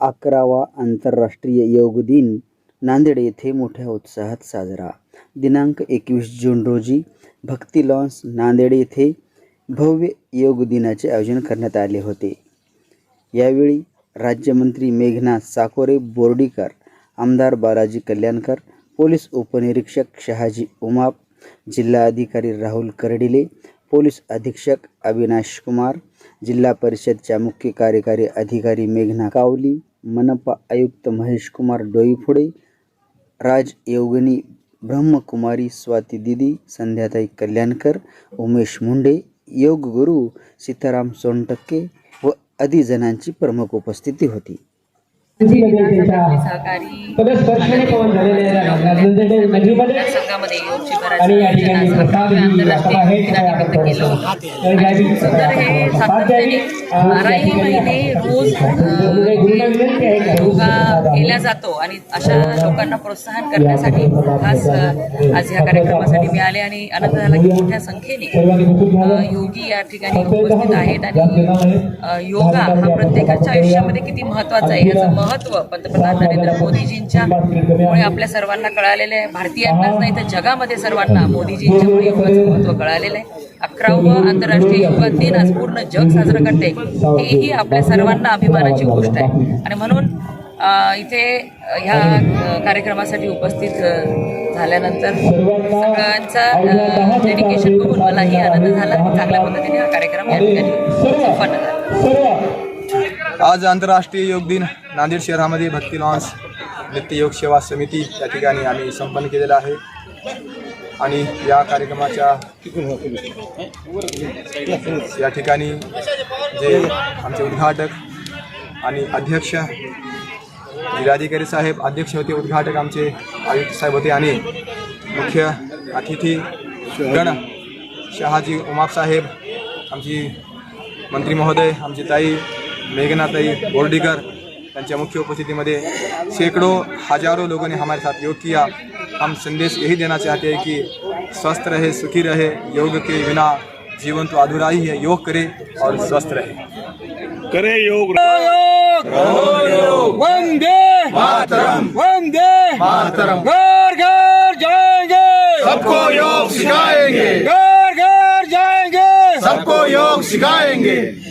अकरावा आंतरराष्ट्रीय योग दिन नांदेड येथे मोठ्या उत्साहात साजरा. दिनांक एकवीस जून रोजी भक्ती लॉन्स नांदेड येथे भव्य योग दिनाचे आयोजन करण्यात आले होते. यावेळी राज्यमंत्री मेघनाथ साकोरे बोर्डीकर आमदार बालाजी कल्याणकर पोलीस उपनिरीक्षक शहाजी उमाप जिल्हा अधिकारी राहुल कर्डिले पोलीस अधीक्षक अविनाश कुमार जिल्हा परिषदच्या मुख्य कार्यकारी अधिकारी मेघना कावली मनपा आयुक्त महेशकुमार डोईफुडे राज योगिनी ब्रह्मकुमारी स्वाती दिदी संध्याताई कल्याणकर उमेश मुंडे योग गुरु सीताराम सोनटक्के व आदी जणांची प्रमुख उपस्थिती होती. सहकारी संघामध्ये योग आणि या ठिकाणी शिबिराचं सातत्याने बाराही महिने रोज योगा केला जातो आणि अशा लोकांना प्रोत्साहन करण्यासाठी खास आज ह्या कार्यक्रमासाठी मी आले आणि आनंद झाला की मोठ्या संख्येने योगी या ठिकाणी उपस्थित आहेत आणि योगा हा प्रत्येकाच्या आयुष्यामध्ये किती महत्त्वाचा आहे याचं महत्त्व पंतप्रधान नरेंद्र मोदीजींच्या मुळे आपल्या सर्वांना कळालेलं आहे. भारतीयांनाच नाही तर जगामध्ये सर्वांना मोदीजींच्यामुळे योगाचं महत्त्व कळालेलं आहे. अकरावं आंतरराष्ट्रीय योगा दिन आज पूर्ण जग साजरं करते. हेही आपल्या सर्वांना अभिमानाची गोष्ट आहे. आणि म्हणून इथे ह्या कार्यक्रमासाठी उपस्थित झाल्यानंतर सगळ्यांचा डेडिकेशन बघून मलाही आनंद झाला चांगल्या पद्धतीने हा कार्यक्रम या ठिकाणी संपन्न झाला. आज आंतरराष्ट्रीय योग दिन नांदेड शहरामध्ये भक्ती लॉन्स नित्य योग सेवा समिती या ठिकाणी आम्ही संपन्न केलेला आहे. आणि या कार्यक्रमाच्या या ठिकाणी जे आमचे उद्घाटक आणि अध्यक्ष जिल्हाधिकारी साहेब अध्यक्ष होते उद्घाटक आमचे आयुक्त साहेब होते आणि मुख्य अतिथी गण शहाजी उमाप साहेब आमची मंत्री महोदय आमची ताई मेघनाताई बोर्डीकर त्यांच्या मुख्य उपस्थितीमध्ये सैकड़ों हजारों लोगों ने हमारे साथ योग किया. हम संदेश यही देना चाहते हैं कि स्वस्थ रहे सुखी रहे योग के बिना जीवन तो अधूरा ही है योग करे और स्वस्थ रहे। करे योग। वंदे मातरम। वंदे मातरम। घर घर जाएँगे। सबको योग सिखाएँगे। घर घर जाएँगे। सबको योग सिखाएँगे।